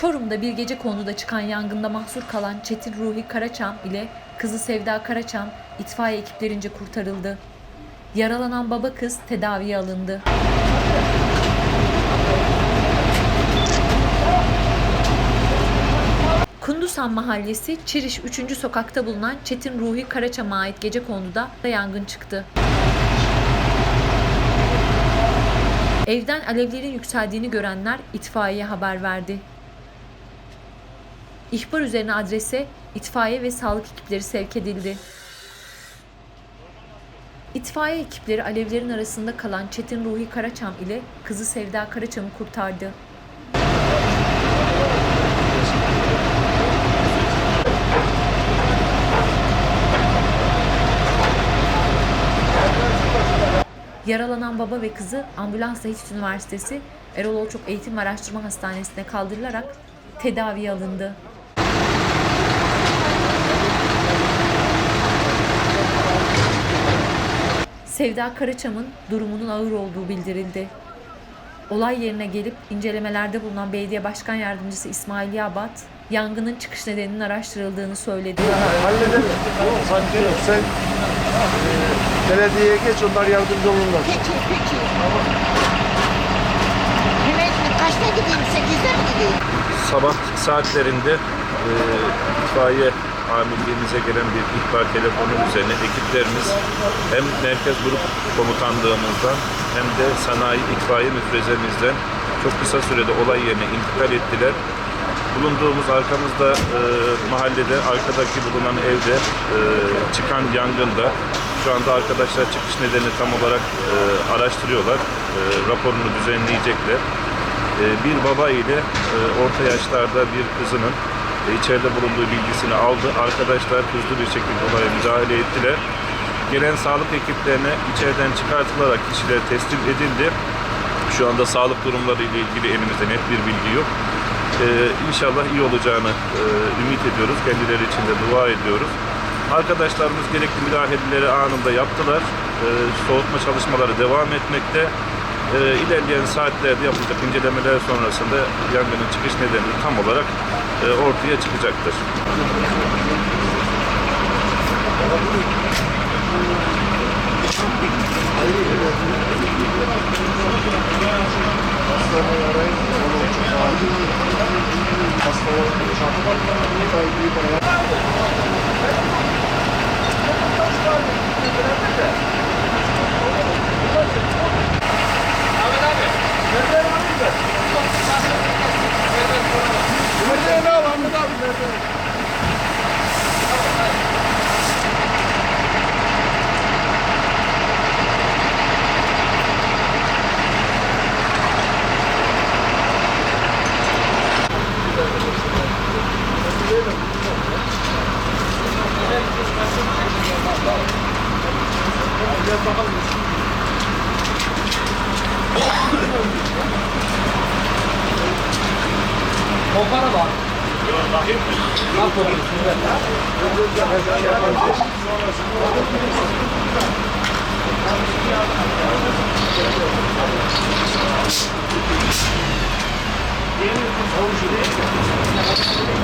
Çorum'da bir gece konuda çıkan yangında mahsur kalan Çetin Ruhi Karaçam ile kızı Sevda Karaçam itfaiye ekiplerince kurtarıldı. Yaralanan baba kız tedaviye alındı. Kundusan Mahallesi Çiriş 3. sokakta bulunan Çetin Ruhi Karaçam'a ait gece konuda da yangın çıktı. Evden alevlerin yükseldiğini görenler itfaiyeye haber verdi. İhbar üzerine adrese itfaiye ve sağlık ekipleri sevk edildi. İtfaiye ekipleri alevlerin arasında kalan Çetin Ruhi Karaçam ile kızı Sevda Karaçam'ı kurtardı. Yaralanan baba ve kızı ambulansla Hiç Üniversitesi Erol Olçok Eğitim Araştırma Hastanesi'ne kaldırılarak tedaviye alındı. Sevda Karaçam'ın durumunun ağır olduğu bildirildi. Olay yerine gelip incelemelerde bulunan belediye başkan yardımcısı İsmail Yabat, yangının çıkış nedeninin araştırıldığını söyledi. Hallederiz. Sanki sen e, belediyeye geç onlar yardımcı olurlar. Peki, peki. Hemen kaçta gideyim? Sekizde mi gideyim? sabah saatlerinde e, itfaiye amirliğimize gelen bir ihbar telefonu üzerine ekiplerimiz hem Merkez Grup Komutanlığımızdan hem de Sanayi İtfaiye Müfrezemizden çok kısa sürede olay yerine intikal ettiler. Bulunduğumuz arkamızda e, mahallede arkadaki bulunan evde e, çıkan yangında şu anda arkadaşlar çıkış nedeni tam olarak e, araştırıyorlar. E, raporunu düzenleyecekler. Ee, bir baba ile e, orta yaşlarda bir kızının e, içeride bulunduğu bilgisini aldı. Arkadaşlar hızlı bir şekilde olaya müdahale ettiler. Gelen sağlık ekiplerine içeriden çıkartılarak kişiler teslim edildi. Şu anda sağlık durumları ile ilgili elimizde net bir bilgi yok. Ee, inşallah iyi olacağını e, ümit ediyoruz. Kendileri için de dua ediyoruz. Arkadaşlarımız gerekli müdahaleleri anında yaptılar. Ee, soğutma çalışmaları devam etmekte. Ee, ilerleyen saatlerde yapılacak incelemeler sonrasında yangının çıkış nedeni tam olarak e, ortaya çıkacaktır. Kopara bak. Thank you.